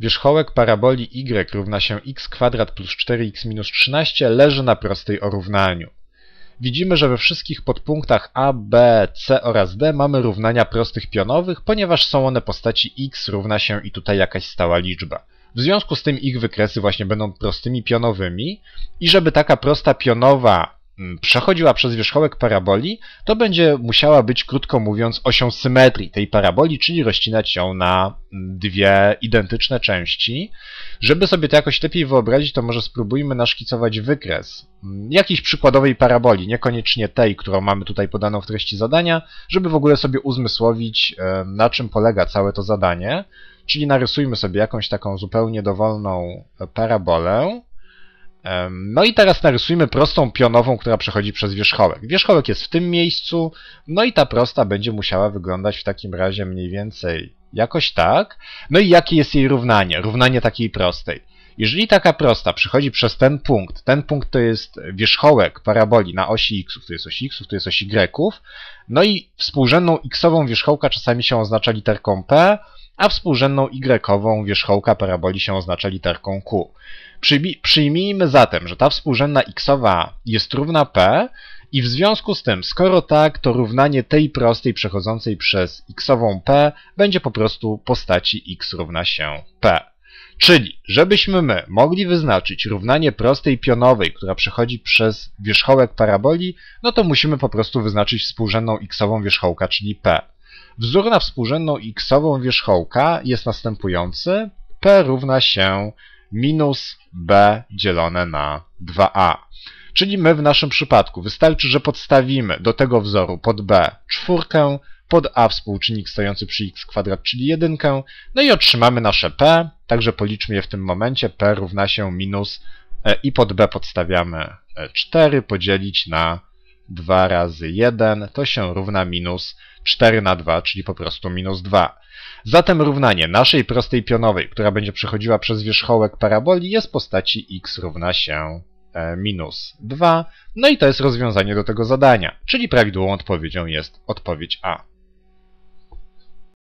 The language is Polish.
Wierzchołek paraboli y równa się x kwadrat plus 4x minus 13 leży na prostej o równaniu. Widzimy, że we wszystkich podpunktach A, B, C oraz D mamy równania prostych pionowych, ponieważ są one postaci x równa się i tutaj jakaś stała liczba. W związku z tym ich wykresy właśnie będą prostymi pionowymi i żeby taka prosta pionowa przechodziła przez wierzchołek paraboli, to będzie musiała być, krótko mówiąc, osią symetrii tej paraboli, czyli rozcinać ją na mm, dwie identyczne części. Żeby sobie to jakoś lepiej wyobrazić, to może spróbujmy naszkicować wykres mm, jakiejś przykładowej paraboli, niekoniecznie tej, którą mamy tutaj podaną w treści zadania, żeby w ogóle sobie uzmysłowić, e, na czym polega całe to zadanie. Czyli narysujmy sobie jakąś taką zupełnie dowolną parabolę. No i teraz narysujmy prostą pionową, która przechodzi przez wierzchołek. Wierzchołek jest w tym miejscu, no i ta prosta będzie musiała wyglądać w takim razie mniej więcej jakoś tak. No i jakie jest jej równanie? Równanie takiej prostej. Jeżeli taka prosta przechodzi przez ten punkt, ten punkt to jest wierzchołek paraboli na osi x, to jest osi x, to jest osi y, no i współrzędną x-ową wierzchołka czasami się oznacza literką p, a współrzędną y wierzchołka paraboli się oznacza literką q. Przyjmijmy zatem, że ta współrzędna xowa jest równa p i w związku z tym, skoro tak, to równanie tej prostej przechodzącej przez xową p będzie po prostu postaci x równa się p. Czyli, żebyśmy my mogli wyznaczyć równanie prostej pionowej, która przechodzi przez wierzchołek paraboli, no to musimy po prostu wyznaczyć współrzędną xową wierzchołka, czyli p. Wzór na współrzędną x-ową wierzchołka jest następujący. p równa się minus b dzielone na 2a. Czyli my w naszym przypadku wystarczy, że podstawimy do tego wzoru pod b czwórkę, pod a współczynnik stojący przy x kwadrat, czyli jedynkę, no i otrzymamy nasze p, także policzmy je w tym momencie, p równa się minus e, i pod b podstawiamy 4 podzielić na 2 razy 1 to się równa minus 4 na 2, czyli po prostu minus 2. Zatem równanie naszej prostej pionowej, która będzie przechodziła przez wierzchołek paraboli, jest w postaci x równa się e, minus 2. No i to jest rozwiązanie do tego zadania, czyli prawidłową odpowiedzią jest odpowiedź A.